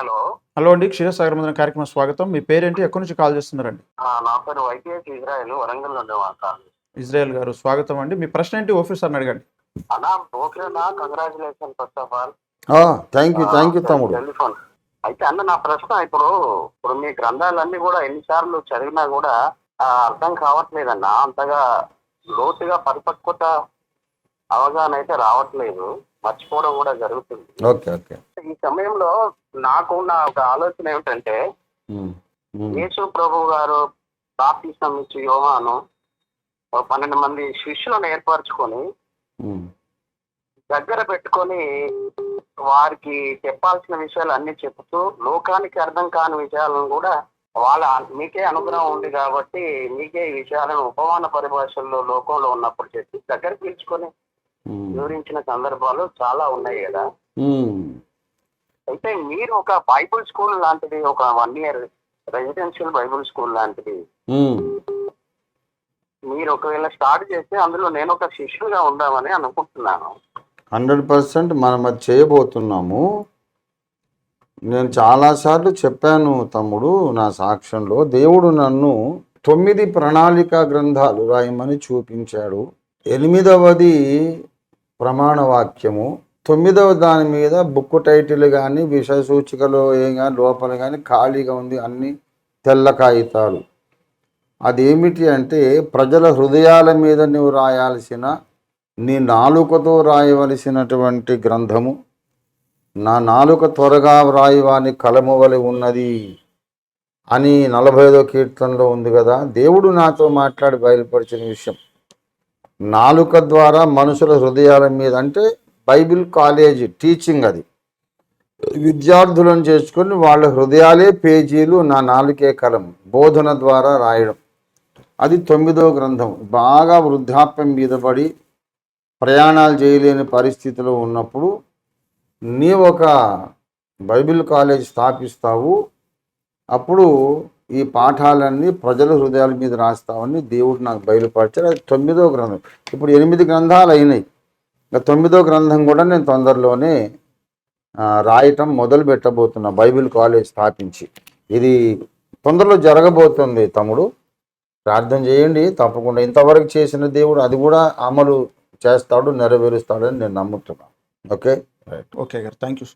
Hello. Hello అండి క్షీరసాగర్ మందిరం కార్యక్రమం స్వాగతం. మీ పేరేంటి? ఎక్కడి నుంచి కాల్ చేస్తున్నారండి? ఆ, నా పేరు వైటీఎస్ ఇజ్రాయల్ వరంగల్ నుండి మాట్లాడు ఇజ్రాయెల్ గారు స్వాగతం అండి. మీ ప్రశ్న ఏంటి? ఆఫీసర్ని అడగండి. అన్నా ఓకేనా? Congratulation first of all thank you thank you తమ్ముడు. టెలిఫోన్. అయితే అన్న నా ప్రశ్న ఇప్పుడు ఇప్పుడు మీ గ్రంథాలన్నీ కూడా ఎన్నిసార్లు చదివినా కూడా ఆ, అర్థం కావట్లేదన్న. అంతగా లోతుగా పరిపక్వత అవగాహన అయితే రావట్లేదు. మర్చిపోవడం కూడా జరుగుతుంది. Okay okay. ఈ సమయంలో నాకు ఉన్న ఒక ఆలోచన ఏమిటంటే యేసు ప్రభు గారు బాప్తిసం ఇచ్చి యోహాను పన్నెండు మంది శిష్యులను ఏర్పరచుకొని దగ్గర పెట్టుకొని వారికి చెప్పాల్సిన విషయాలు అన్ని చెబుతూ లోకానికి అర్థం కాని విషయాలను కూడా వాళ్ళ మీకే అనుగ్రహం ఉంది కాబట్టి మీకే ఈ విషయాలను ఉపమాన పరిభాషల్లో లోకంలో ఉన్నప్పుడు చెప్పి దగ్గర పిలుచుకొని వివరించిన సందర్భాలు చాలా ఉన్నాయి కదా. అయితే మీరు ఒక బైబుల్ స్కూల్ లాంటిది ఒక one year residential bible school లాంటిది. మీరు ఒకవేళ స్టార్ట్ చేస్తే అందులో నేను ఒక శిష్యుగా ఉందామని అనుకుంటున్నాను. హండ్రెడ్ పర్సెంట్ మనం అది చేయబోతున్నాము. నేను చాలాసార్లు చెప్పాను తమ్ముడు నా సాక్ష్యంలో దేవుడు నన్ను తొమ్మిది ప్రణాళిక గ్రంథాలు రాయమని చూపించాడు. ఎనిమిదవది ప్రమాణ వాక్యము తొమ్మిదవ దాని మీద బుక్ టైటిల్ కానీ విషయ సూచికలో ఏం కానీ లోపల కానీ ఖాళీగా ఉంది అన్ని తెల్ల కాగితాలు. అదేమిటి అంటే ప్రజల హృదయాల మీద నువ్వు రాయాల్సిన నీ నాలుకతో రాయవలసినటువంటి గ్రంథము నా నాలుక త్వరగా వ్రాయవాని కలము వలె ఉన్నది అని నలభై ఐదో కీర్తనలో ఉంది కదా దేవుడు నాతో మాట్లాడి బయలుపరిచిన విషయం. నాలుక ద్వారా మనుషుల హృదయాల మీద అంటే బైబిల్ కాలేజ్ టీచింగ్ అది. విద్యార్థులను చేసుకొని వాళ్ళ హృదయాలే పేజీలు నా నాలుకే కలం బోధన ద్వారా రాయడం. అది తొమ్మిదో గ్రంథం. బాగా వృద్ధాప్యం మీద పడి ప్రయాణాలు చేయలేని పరిస్థితిలో ఉన్నప్పుడు నీ ఒక బైబిల్ కాలేజ్ స్థాపిస్తావు. అప్పుడు ఈ పాఠాలన్నీ ప్రజల హృదయాల మీద రాస్తావని దేవుడు నాకు బయలుపరిచారు అది తొమ్మిదో గ్రంథం. ఇప్పుడు ఎనిమిది గ్రంథాలు అయినాయి. ఇంకా తొమ్మిదో గ్రంథం కూడా నేను తొందరలోనే రాయటం మొదలు పెట్టబోతున్నా బైబిల్ కాలేజ్ స్థాపించి. ఇది తొందరలో జరగబోతుంది తమ్ముడు. ప్రార్థన చేయండి తప్పకుండా ఇంతవరకు చేసిన దేవుడు అది కూడా అమలు చేస్తాడు నెరవేరుస్తాడని నేను నమ్ముతున్నాను ఓకే? ఓకే గారు. Thank you